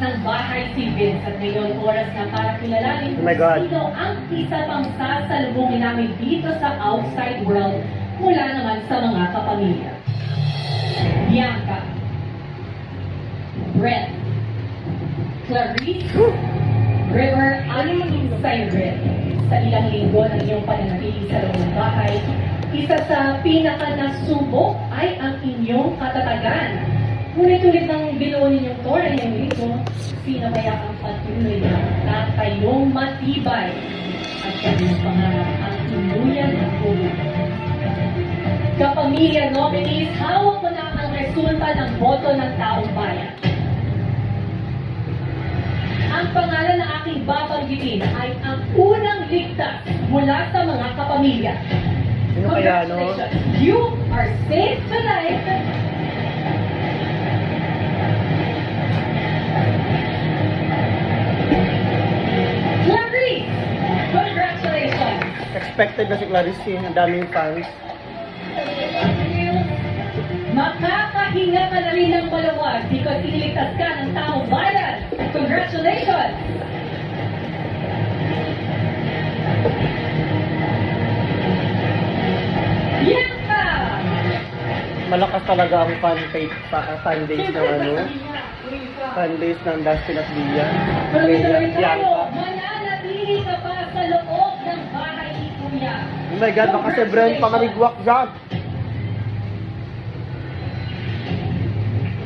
ng bahay Vince at ngayon oras na para kilalanin Oh my God. sino ang isa pang sasalubungin namin dito sa outside world mula naman sa mga kapamilya. Bianca, Brett, Clarice, River at Cyril. Sa ilang linggo ng iyong pananatili sa loob ng bahay, isa sa pinaka nasubok ay ang inyong katatagan. Ngunit-ulit ng binuo ninyong Torah ngayong linggo, sino kaya ang patuloy na tatayong matibay at kanyang pangarap ang tuluyan ng buhay. Kapamilya nominees, hawak mo na ang resulta ng boto ng taong bayan. Ang pangalan na aking babanggitin ay ang unang ligtas mula sa mga kapamilya. Sino kaya, no? Congratulations! You are safe tonight. Expected na si Clarice eh. Ang daming fans. Makakahinga ka na rin ng maluwag because iniligtas ka ng taong bayan. Congratulations! Bianca! Malakas talaga ang fan page, pa, fan base ng ano. Fan base ng Dustin at Bia. Tayo. My God, baka si Brent pangarigwak dyan.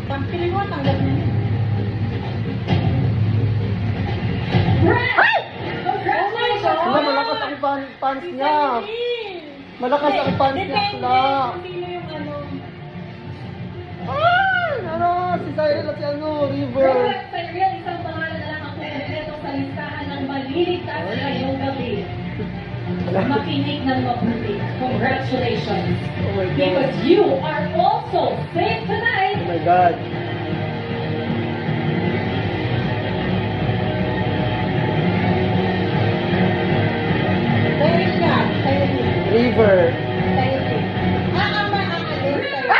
Pangpiling mo, tanggap na niya. Brad! Congratulations! Wala, malakas ang fans niya. Malakas ang fans niya. Wala. ano. Ah! Ano? Si Cyril at si ano, River. Makinig ng mabuti. Congratulations! Oh my God. Because you are also safe Oh tonight. my God. Cyril ka. Cyril. River. Cyril. Ah, ama, ama.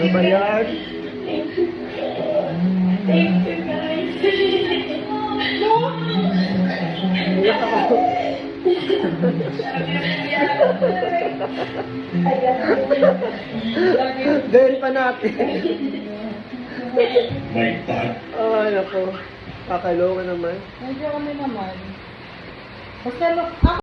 Cyril. Rigwak si Cyril. Ba't di? Ah. Ano ba yan? Iyak ako. Dahil pa natin. My God. Ay, nako. Kakaloka naman. Medyo kami naman. Basta, ako